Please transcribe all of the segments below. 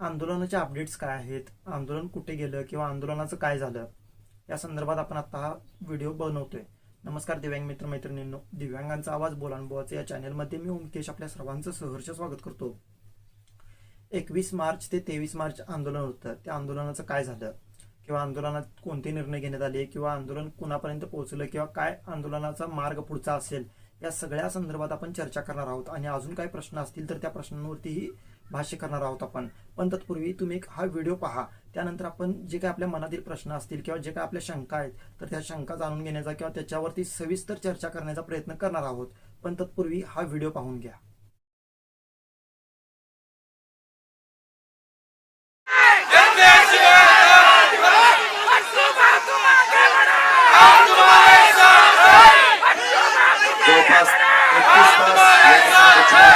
आंदोलनाचे अपडेट्स काय आहेत? आंदोलन कुठे गेलं किंवा आंदोलनाचं काय झालं? या संदर्भात आपण आता हा व्हिडिओ बनवतोय. नमस्कार दिव्यांग मित्र मैत्रिणींनो. दिव्यांगांचा आवाज बोलानुभवाचं या चॅनलमध्ये मी ओमकेश आपल्या सर्वांचं सहर्ष स्वागत करतो. एकवीस मार्च ते तेवीस मार्च आंदोलन होतं. त्या आंदोलनाचं काय झालं? किंवा आंदोलनात कोणते निर्णय घेण्यात आले? किंवा आंदोलन कुणापर्यंत पोहोचलं? किंवा काय आंदोलनाचा मार्ग पुढचा असेल? या सगळ्या संदर्भात आपण चर्चा करणार आहोत. आणि अजून काही प्रश्न असतील तर त्या प्रश्नांवरतीही भाष्य करणार आहोत आपण पण तत्पूर्वी तुम्ही एक हा व्हिडिओ पहा त्यानंतर आपण जे काही आपल्या मनातील प्रश्न असतील किंवा जे काही आपल्या शंका आहेत तर त्या शंका जाणून घेण्याचा किंवा त्याच्यावरती सविस्तर चर्चा करण्याचा प्रयत्न करणार आहोत पण तत्पूर्वी हा व्हिडिओ पाहून घ्या जवळपास तास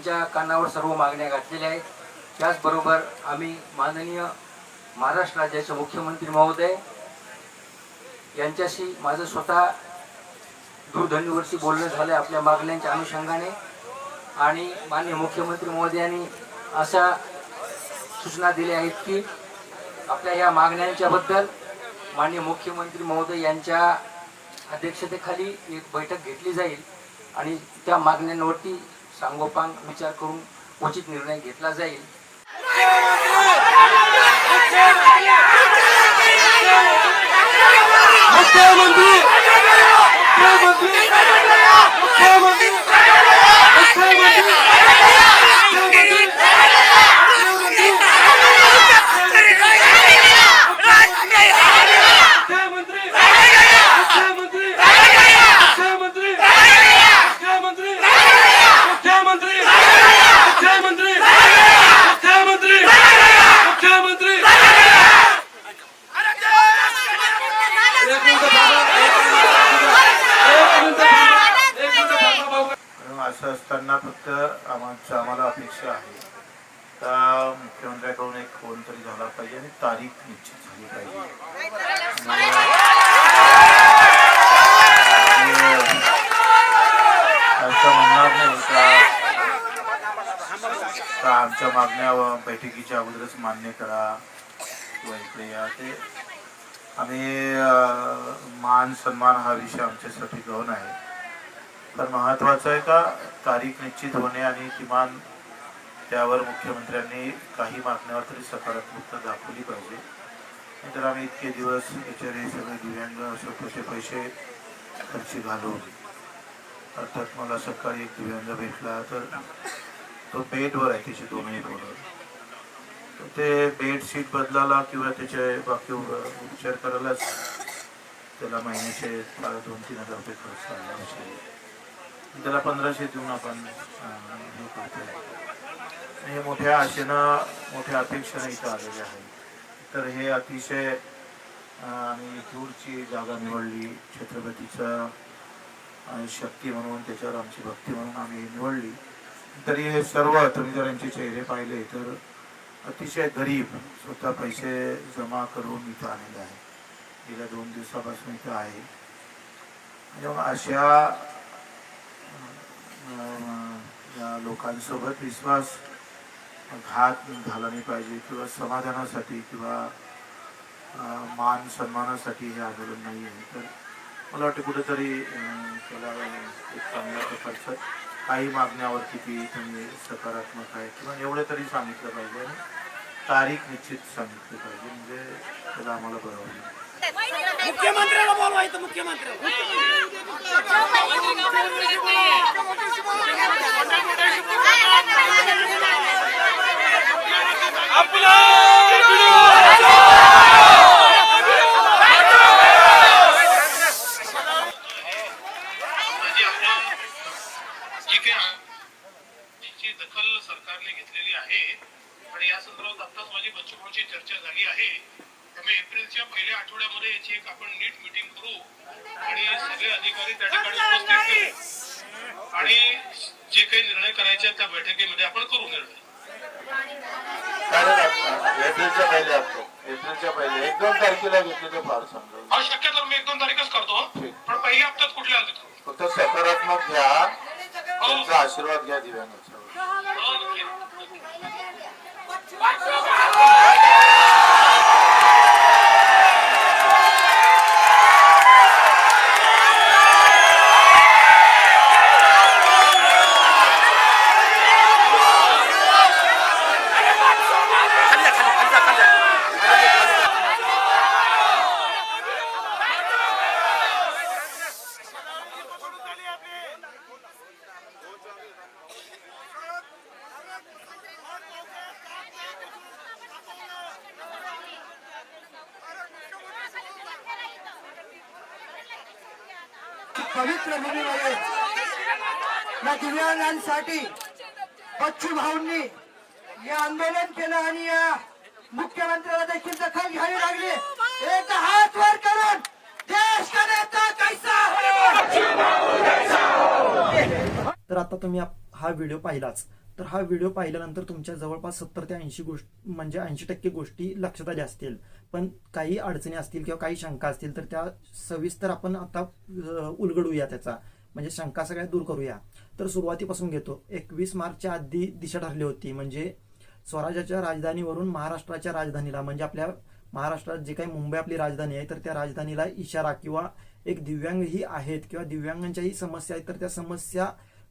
त्यांच्या कानावर सर्व मागण्या घातलेल्या आहेत. त्याचबरोबर आम्ही माननीय महाराष्ट्र राज्याचे मुख्यमंत्री महोदय यांच्याशी माझं स्वतः दूरध्वनीवरती बोलणं झालं आपल्या मागण्यांच्या अनुषंगाने. आणि माननीय मुख्यमंत्री महोदयांनी अशा सूचना दिल्या आहेत की आपल्या या मागण्यांच्याबद्दल माननीय मुख्यमंत्री महोदय यांच्या अध्यक्षतेखाली एक बैठक घेतली जाईल आणि त्या मागण्यांवरती सांगोपांग विचार करून उचित निर्णय घेतला जाईल. मुख्यमंत्री मुख्यमंत्री. असं असताना फक्त आमच्या आम्हाला अपेक्षा आहे. का मुख्यमंत्र्याकडून एक फोन तरी झाला पाहिजे आणि तारीख निश्चित झाली पाहिजे. असं म्हणणार नाही का का आमच्या मागण्या बैठकीच्या अगोदरच मान्य करा किंवा इकडे या ते आम्ही मान सन्मान हा विषय आमच्यासाठी गौण आहे. तर महत्वाचं आहे का तारीख निश्चित होणे आणि किमान त्यावर मुख्यमंत्र्यांनी काही मागण्यावर तरी सकारात्मकता दाखवली पाहिजे. नाहीतर आम्ही इतके दिवस बिचारे सगळे दिव्यांग स्वतःचे पैसे खर्ची घालून अर्थात मला सकाळी एक दिव्यांग भेटला तर तो बेडवर आहे त्याचे दोनही डोळं तर ते बेडशीट बदलायला किंवा त्याचे बाकी उपचार करायलाच त्याला महिन्याचे दोन तीन हजार रुपये खर्च आला असे त्याला पंधराशे देऊन आपण हे करतोय. हे मोठ्या आशेनं मोठ्या अपेक्षेनं इथं आलेले आहे. तर हे अतिशय आणि आम्ही दूरची जागा निवडली छत्रपतीचा शक्ती म्हणून त्याच्यावर आमची भक्ती म्हणून आम्ही निवडली. तरी हे सर्व तुम्ही जर यांचे चेहरे पाहिले तर अतिशय गरीब स्वतः पैसे जमा करून इथं आलेले आहे. गेल्या दोन दिवसापासून इथं आहे. मग अशा या लोकांसोबत विश्वास घात झाला नाही पाहिजे किंवा समाधानासाठी किंवा मान सन्मानासाठी हे आंदोलन नाही आहे. तर मला वाटतं कुठेतरी त्याला एक चांगल्या प्रकारचं काही मागण्यावर किती तुम्ही सकारात्मक आहे किंवा एवढं तरी सांगितलं पाहिजे आणि तारीख निश्चित सांगितली पाहिजे. म्हणजे त्याला आम्हाला बरं होईल मुख्यमंत्र्याला बोलवायचं मुख्यमंत्र्याला म्हणजे आपलं जी काही आ- जी दखल सरकारने घेतलेली आहे आणि या संदर्भात आत्ताच माझी बच्चूभाऊची चर्चा झाली आहे त्यामुळे एप्रिलच्या पहिल्या आठवड्यामध्ये याची एक आपण नीट मिटिंग करू आणि सगळे अधिकारी त्या ठिकाणी उपस्थित आणि जे काही निर्णय करायचे आहेत त्या बैठकीमध्ये आपण करू निर्णय. चालेल आता. एप्रिलच्या पहिले असतो एप्रिलच्या पहिले. एक दोन तारखेला फार हा शक्यतो मी एक दोन तारीखच करतो. पण पहिल्या हप्त्यात कुठल्या आले फक्त सकारात्मक घ्या. त्यांचा आशीर्वाद घ्या दिव्यांगाचा. पवित्र भूमीमध्ये या दिव्यांगांसाठी बच्चू भाऊंनी हे आंदोलन केलं आणि या मुख्यमंत्र्याला देखील दखल घ्यावी लागली. एक हात वर करून देश का नेता कैसा है? तर आता तुम्ही हा व्हिडिओ पाहिलाच. तर हा व्हिडिओ पाहिल्यानंतर तुमच्या जवळपास सत्तर ते ऐंशी गोष्ट म्हणजे ऐंशी टक्के गोष्टी लक्षात आल्या असतील. पण काही अडचणी असतील किंवा काही शंका असतील तर त्या सविस्तर आपण आता उलगडूया त्याचा. म्हणजे शंका सगळ्या दूर करूया. तर सुरुवातीपासून घेतो. एकवीस मार्चच्या आधी दिशा ठरली होती. म्हणजे स्वराज्याच्या राजधानीवरून महाराष्ट्राच्या राजधानीला म्हणजे आपल्या महाराष्ट्रात जे काही मुंबई आपली राजधानी आहे तर त्या राजधानीला इशारा किंवा एक दिव्यांग ही आहेत किंवा दिव्यांगांच्याही समस्या आहेत तर त्या समस्या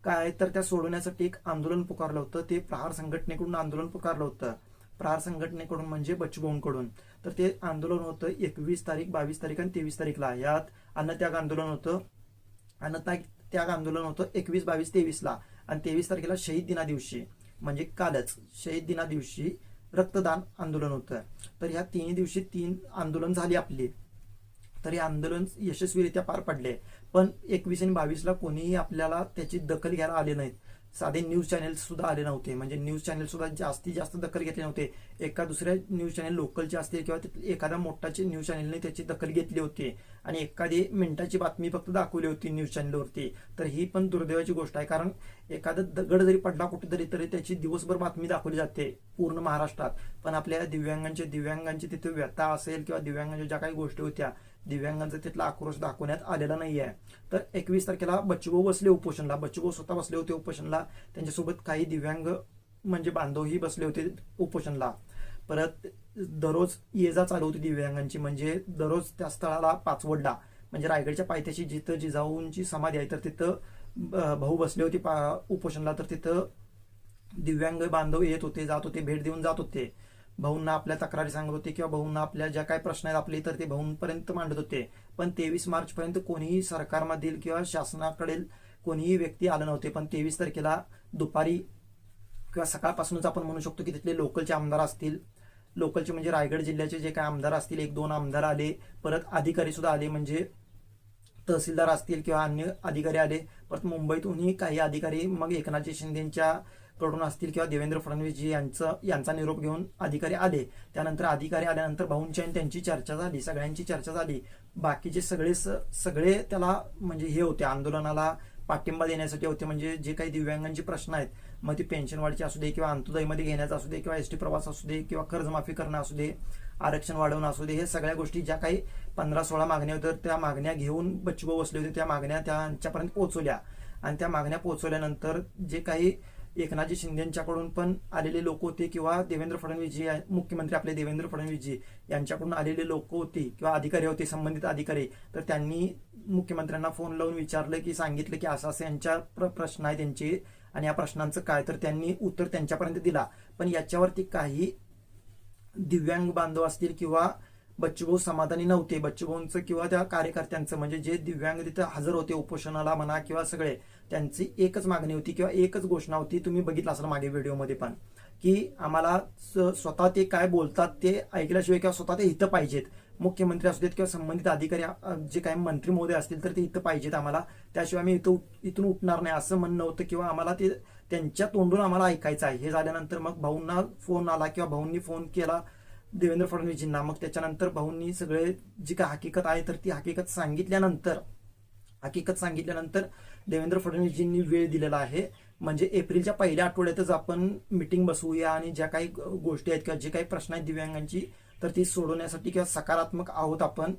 काय तर त्या सोडवण्यासाठी एक आंदोलन पुकारलं होतं. ते प्रहार संघटनेकडून आंदोलन पुकारलं होतं. प्रहार संघटनेकडून म्हणजे बचबोंकडून तर ते आंदोलन होतं एकवीस तारीख बावीस तारीख आणि तेवीस तारीखला. यात अन्नत्याग आंदोलन होतं. अन्नत्याग त्याग आंदोलन होतं एकवीस बावीस तेवीसला. आणि तेवीस तारखेला शहीद दिना दिवशी म्हणजे कालच शहीद दिना दिवशी रक्तदान आंदोलन होतं. तर ह्या तिन्ही दिवशी तीन आंदोलन झाली आपली. तर हे आंदोलन यशस्वीरित्या पार पडले. पण एकवीस आणि बावीसला कोणीही आपल्याला त्याची दखल घ्यायला आले नाहीत. साधे न्यूज चॅनेल सुद्धा आले नव्हते. म्हणजे न्यूज चॅनेल सुद्धा जास्तीत जास्त दखल घेतले नव्हते. एका दुसऱ्या न्यूज चॅनेल लोकलचे असतील किंवा एखाद्या मोठाचे न्यूज चॅनेलने त्याची दखल घेतली होती. आणि एखादी मिनिटाची बातमी फक्त दाखवली होती न्यूज चॅनेलवरती. तर ही पण दुर्दैवाची गोष्ट आहे. कारण एखादा दगड जरी पडला कुठेतरी तरी त्याची दिवसभर बातमी दाखवली जाते पूर्ण महाराष्ट्रात. पण आपल्या दिव्यांगांचे दिव्यांगांची तिथे व्यथा असेल किंवा दिव्यांगांच्या ज्या काही गोष्टी होत्या दिव्यांगांचा तिथला आक्रोश दाखवण्यात आलेला नाही आहे तर एकवीस तारखेला बच्चूभाऊ बसले उपोषणला. बच्चूभाऊ स्वतः बसले होते उपोषणला. त्यांच्यासोबत काही दिव्यांग म्हणजे बांधवही बसले होते उपोषणला. परत दररोज ये जा चालू होती दिव्यांगांची. म्हणजे दररोज त्या स्थळाला पाचवडला. म्हणजे रायगडच्या पायथ्याशी जिथं जिजाऊंची समाधी आहे तर तिथं ब- भाऊ बसले होते पा- उपोषणला. तर तिथं दिव्यांग बांधव येत होते जात होते भेट देऊन जात होते. भाऊंना आपल्या तक्रारी सांगत होते किंवा भाऊंना आपल्या ज्या काही प्रश्न आहेत आपले तर ते भाऊंपर्यंत मांडत होते. पण तेवीस मार्च पर्यंत कोणीही सरकारमधील किंवा शासनाकडील कोणीही व्यक्ती आलं नव्हते. पण तेवीस तारखेला दुपारी किंवा सकाळपासूनच आपण म्हणू शकतो की तिथले लोकलचे आमदार असतील. लोकलचे म्हणजे रायगड जिल्ह्याचे जे काही आमदार असतील एक दोन आमदार आले. परत अधिकारी सुद्धा आले म्हणजे तहसीलदार असतील किंवा अन्य अधिकारी आले. परत मुंबईतूनही काही अधिकारी मग एकनाथजी शिंदेच्या कडून असतील किंवा देवेंद्र फडणवीसजी यांचं यांचा निरोप घेऊन अधिकारी आले त्यानंतर अधिकारी आल्यानंतर भाऊंची आणि त्यांची चर्चा झाली सगळ्यांची चर्चा झाली. बाकीचे सगळे स- सगळे त्याला म्हणजे हे होते आंदोलनाला पाठिंबा देण्यासाठी होते म्हणजे जे काही दिव्यांगांचे प्रश्न आहेत मग ते पेन्शन वाढीचे असू दे किंवा अंत्योदयमध्ये घेण्याचं असू दे किंवा एसटी प्रवास असू दे किंवा कर्जमाफी करणं असू दे आरक्षण वाढवणं असू दे हे सगळ्या गोष्टी ज्या काही पंधरा सोळा मागण्या होत्या त्या मागण्या घेऊन बच्चूभाऊ बसले होते त्या मागण्या त्यांच्यापर्यंत पोहोचवल्या. आणि त्या मागण्या पोहोचवल्यानंतर जे काही एकनाथजी शिंदेंच्याकडून पण आलेले लोक होते किंवा देवेंद्र फडणवीसजी मुख्यमंत्री आपले देवेंद्र फडणवीसजी यांच्याकडून आलेले लोक होते किंवा अधिकारी होते संबंधित अधिकारी. तर त्यांनी मुख्यमंत्र्यांना फोन लावून विचारलं की सांगितलं की असं असं यांच्या प्र- प्रश्न आहे त्यांचे आणि या प्रश्नांचं काय? तर त्यांनी उत्तर त्यांच्यापर्यंत दिला. पण याच्यावरती काही दिव्यांग बांधव असतील किंवा बच्चूभाऊ समाधानी नव्हते. बच्चूभाऊंचं किंवा त्या कार्यकर्त्यांचं म्हणजे जे दिव्यांग तिथं हजर होते उपोषणाला म्हणा किंवा सगळे त्यांची एकच मागणी होती किंवा एकच घोषणा होती तुम्ही बघितलं असाल मागे व्हिडिओमध्ये पण की आम्हाला स- स्वतः ते काय बोलतात ते ऐकल्याशिवाय किंवा स्वतः ते इथं पाहिजेत. मुख्यमंत्री असू देत किंवा संबंधित अधिकारी जे काही मंत्री महोदय असतील तर ते इथं पाहिजेत आम्हाला. त्याशिवाय आम्ही इथं इथून उठणार नाही असं म्हणणं होतं किंवा आम्हाला ते त्यांच्या तोंडून आम्हाला ऐकायचं आहे. हे झाल्यानंतर मग भाऊंना फोन आला किंवा भाऊंनी फोन केला देवेंद्र फडणवीसजींना मग त्याच्यानंतर भाऊंनी सगळे जी काय हकीकत आहे तर ती हकीकत सांगितल्यानंतर हकीकत सांगितल्यानंतर देवेंद्र फडणवीसजींनी वेळ दिलेला आहे. म्हणजे एप्रिलच्या पहिल्या आठवड्यातच आपण मिटिंग बसवूया आणि ज्या काही गोष्टी आहेत किंवा जे काही प्रश्न आहेत दिव्यांगांची तर ती सोडवण्यासाठी किंवा सकारात्मक आहोत आपण.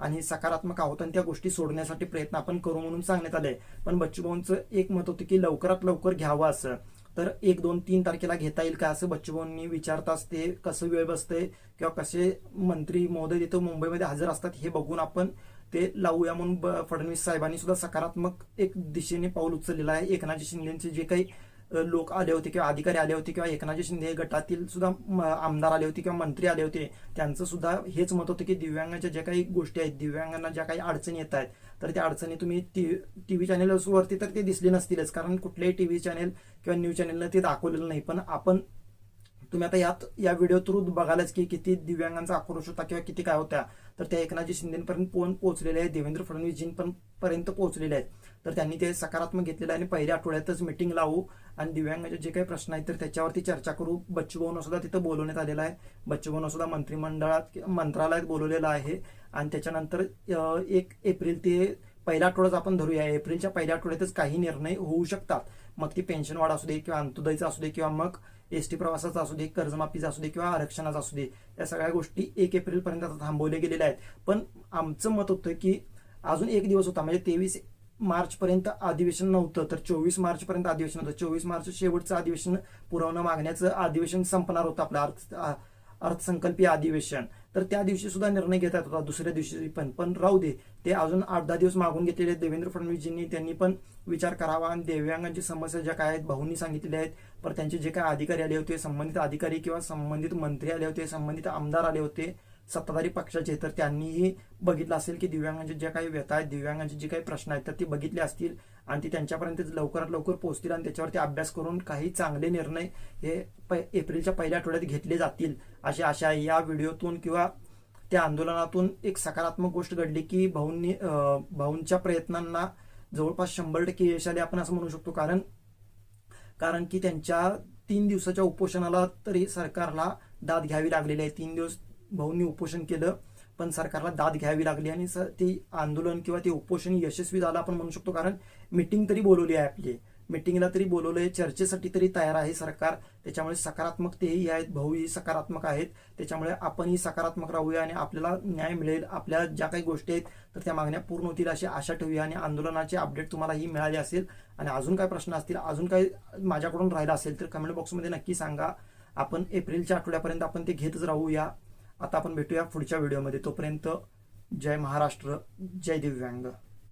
आणि सकारात्मक आहोत आणि त्या गोष्टी सोडण्यासाठी प्रयत्न आपण करू म्हणून सांगण्यात आलंय. पण बच्चूभाऊंचं एक मत होतं की लवकरात लवकर घ्यावं असं. तर एक दोन तीन तारखेला घेता येईल का असं बच्चूभाऊंनी विचारता ते कसं वेळ बसतंय किंवा कसे मंत्री महोदय तिथं मुंबईमध्ये हजर असतात हे बघून आपण ते लावूया म्हणून ब- फडणवीस साहेबांनी सुद्धा सकारात्मक एक दिशेने पाऊल उचललेलं आहे. एकनाथजी शिंदेचे जे काही लोक आले होते किंवा अधिकारी आले होते किंवा एकनाथजी शिंदे गटातील सुद्धा म, आमदार आले होते किंवा मंत्री आले होते त्यांचं सुद्धा हेच मत होतं की दिव्यांगाच्या ज्या काही गोष्टी आहेत दिव्यांगांना ज्या काही अडचणी येत आहेत तर त्या अडचणी तुम्ही टी व्ही चॅनेल्सवरती तर ते दिसले नसतीलच कारण कुठल्याही टीव्ही चॅनेल किंवा न्यूज चॅनेलनं ते दाखवलेलं नाही. पण आपण तुम्ही आता यात या व्हिडिओ थ्रू बघालच की किती दिव्यांगांचा आक्रोश होता किंवा किती काय होत्या. तर त्या एकनाथजी शिंदेपर्यंत पोहोच पोहोचलेले आहेत. देवेंद्र फडणवीसजींपर्यंत पर्यंत पोहोचलेले आहेत. तर त्यांनी ते सकारात्मक घेतलेलं आहे आणि पहिल्या आठवड्यातच मिटिंग लावू आणि दिव्यांगाचे जे काही प्रश्न आहेत तर त्याच्यावरती चर्चा करू. बच्चूभाऊंना सुद्धा तिथं बोलवण्यात आलेलं आहे. बच्चूभाऊंना सुद्धा मंत्रिमंडळात मंत्रालयात बोलवलेलं आहे. आणि त्याच्यानंतर एक एप्रिल ते पहिल्या आठवड्यात आपण धरूया. एप्रिलच्या पहिल्या आठवड्यातच काही निर्णय होऊ शकतात. मग ती पेन्शन वाढ असू दे किंवा अंत्योदयचा असू दे किंवा मग एस टी प्रवासाचा असू दे कर्जमाफीचा असू दे किंवा आरक्षणाचा असू दे या सगळ्या गोष्टी एक एप्रिल पर्यंत आता थांबवल्या गेलेल्या आहेत. पण आमचं मत होतं की अजून एक दिवस होता म्हणजे तेवीस मार्च पर्यंत अधिवेशन नव्हतं तर चोवीस मार्च पर्यंत अधिवेशन होतं. चोवीस मार्च शेवटचं अधिवेशन पुरवणं मागण्याचं अधिवेशन संपणार होतं आपलं अर्थ अर्थसंकल्पीय अधिवेशन. तर त्या दिवशी सुद्धा निर्णय घेतात होता दुसऱ्या दिवशी पण. पण राहू दे ते अजून आठ दहा दिवस मागून घेतलेले देवेंद्र फडणवीसजींनी त्यांनी पण विचार करावा आणि दिव्यांगांची समस्या ज्या काय आहेत भाऊंनी सांगितलेल्या आहेत. पण त्यांचे जे काही अधिकारी आले होते संबंधित अधिकारी किंवा संबंधित मंत्री आले होते संबंधित आमदार आले होते सत्ताधारी पक्षाचे तर त्यांनीही बघितलं असेल की दिव्यांगांचे ज्या काही व्यथा आहेत दिव्यांगांचे जे काही प्रश्न आहेत तर ते बघितले असतील. आणि ते त्यांच्यापर्यंत लवकरात लवकर पोहोचतील आणि त्याच्यावरती अभ्यास करून काही चांगले निर्णय हे प- एप्रिलच्या पहिल्या आठवड्यात घेतले जातील. अशी आशा आहे. या व्हिडिओतून किंवा त्या आंदोलनातून एक सकारात्मक गोष्ट घडली की भाऊंनी भाऊंच्या प्रयत्नांना जवळपास शंभर टक्के यश आले आपण असं म्हणू शकतो. कारण कारण की त्यांच्या तीन दिवसाच्या उपोषणाला तरी सरकारला दाद घ्यावी लागलेली आहे. तीन दिवस भाऊंनी उपोषण केलं. पण सरकारला दाद घ्यावी लागली आणि स- ते आंदोलन किंवा ते उपोषण यशस्वी झालं आपण म्हणू शकतो. कारण मिटिंग तरी बोलवली आहे आपली. मिटिंगला तरी बोलवलंय चर्चेसाठी तरी तयार आहे सरकार. त्याच्यामुळे सकारात्मक तेही आहेत भाऊही सकारात्मक आहेत. त्याच्यामुळे आपणही सकारात्मक राहूया आणि आपल्याला न्याय मिळेल. आपल्या ज्या काही गोष्टी आहेत तर त्या मागण्या पूर्ण होतील अशी आशा ठेवूया आणि आंदोलनाचे अपडेट तुम्हाला ही मिळाली असेल. आणि अजून काय प्रश्न असतील अजून काय माझ्याकडून राहिला असेल तर कमेंट बॉक्समध्ये नक्की सांगा. आपण एप्रिलच्या आठवड्यापर्यंत आपण ते घेतच राहूया. आता आपण भेटूया पुढच्या व्हिडिओमध्ये तोपर्यंत जय महाराष्ट्र जय दिव्यांग.